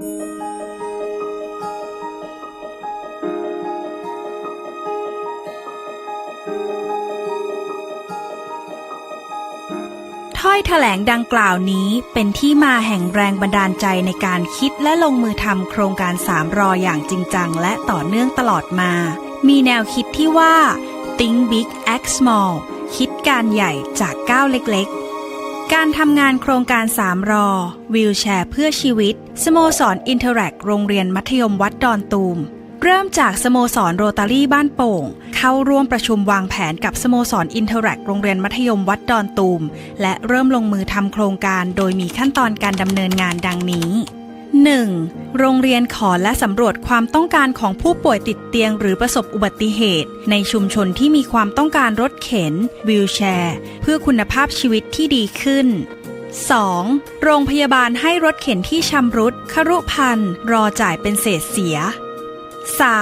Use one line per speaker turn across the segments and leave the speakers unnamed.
ถ้อยแถลงดังกล่าวนี้เป็นที่มาแห่งแรงบันดาลใจในการคิดและลงมือทำโครงการ3รออย่างจริงจังและต่อเนื่องตลอดมา มีแนวคิดที่ว่า think big act small คิดการใหญ่จากก้าวเล็ก การทำงานโครงการ 3 รอ วิวแชร์เพื่อชีวิต สโมสรอินเทอร์แอกโรงเรียนมัธยมวัดดอนตูม เริ่มจากสโมสรโรตารี่บ้านโป่ง เข้าร่วมประชุมวางแผนกับสโมสรอินเทอร์แอกโรงเรียนมัธยมวัดดอนตูม และเริ่มลงมือทำโครงการโดยมีขั้นตอนการดำเนินงานดังนี้ 1. โรงเรียนขอและสำรวจความต้องการของผู้ป่วยติดเตียงหรือประสบอุบัติเหตุ ในชุมชนที่มีความต้องการรถเข็น วิวแชร์ เพื่อคุณภาพชีวิตที่ดีขึ้น 2. โรงพยาบาลให้รถเข็นที่ชำรุดครุพันธ์รอจ่ายเป็นเศษเสีย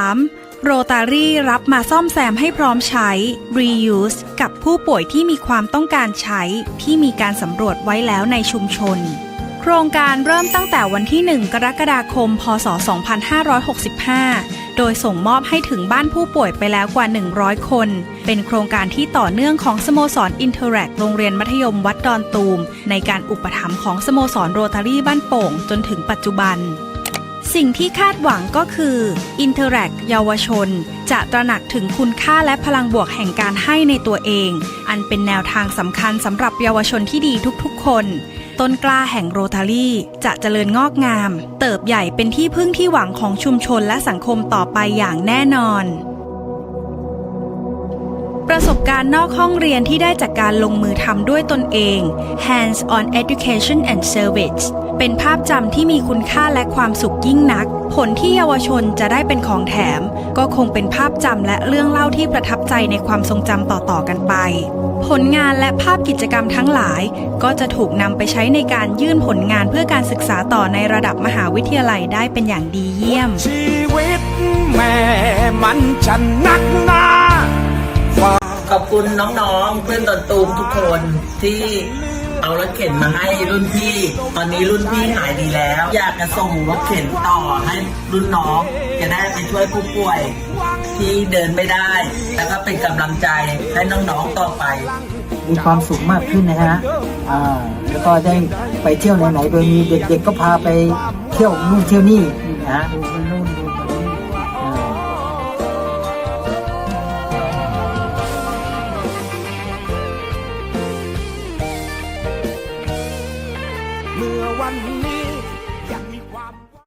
3. โรตารี่รับมาซ่อมแซมให้พร้อมใช้ reuse กับผู้ป่วยที่มีความต้องการใช้ที่มีการสำรวจไว้แล้วในชุมชน ครงการเริ่มตั้งแต่วันที่ 1 กรกฎาคม พศ 2565 โดยส่งมอบให้ถึงบ้านผู้ป่วยไปแล้วกว่า 100 คน เป็นโครงการที่ต่อเนื่องของสโมสรอินเทอร์แรกโรงเรียนมัธยมวัดดอนตูม ในการอุปถัมภ์ของสโมสรโรตารี่บ้านโป่งจนถึงปัจจุบัน สิ่งที่คาดหวังก็คือ Interact เยาวชน จะตระหนักถึงคุณค่าและพลังบวกแห่งการให้ในตัวเอง อันเป็นแนวทางสำคัญสำหรับเยาวชนที่ดีทุกๆ คน ต้นกล้าแห่งโรตารี่จะเจริญงอกงาม เติบใหญ่เป็นที่พึ่งที่หวังของชุมชนและสังคมต่อไปอย่างแน่นอน ประสบการณ์นอกห้องเรียนที่ได้จากการลงมือทำด้วยตนเอง Hands on Education and Service เป็นภาพจำที่มีคุณค่าและความสุขยิ่งนัก ผลที่เยาวชนจะได้เป็นของแถม ก็คงเป็นภาพจำและเรื่องเล่าที่ประทับใจในความทรงจำต่อๆกันไป ผลงานและภาพกิจกรรมทั้งหลาย ก็จะถูกนำไปใช้ในการยื่นผลงานเพื่อการศึกษาต่อในระดับมหาวิทยาลัยได้เป็นอย่างดีเยี่ยม
ชีวิตแม่มันจะนักหนา
คุณน้องๆ เพื่อนตนตูมทุกคนที่เอารถเข็นมาให้รุ่นพี่ ตอนนี้รุ่นพี่หายดีแล้ว อยากจะส่งรถเข็นต่อให้รุ่นน้อง จะได้ไปช่วยผู้ป่วยที่เดินไม่ได้ แล้วก็เป็นกำลังใจให้น้องๆต่อไป
มีความสุขมากขึ้นนะฮะอ่าแล้วก็ได้ไปเที่ยวไหนๆโดยมีเด็กๆก็พาไปเที่ยวนู่นเที่ยวนี่นะฮะนู่น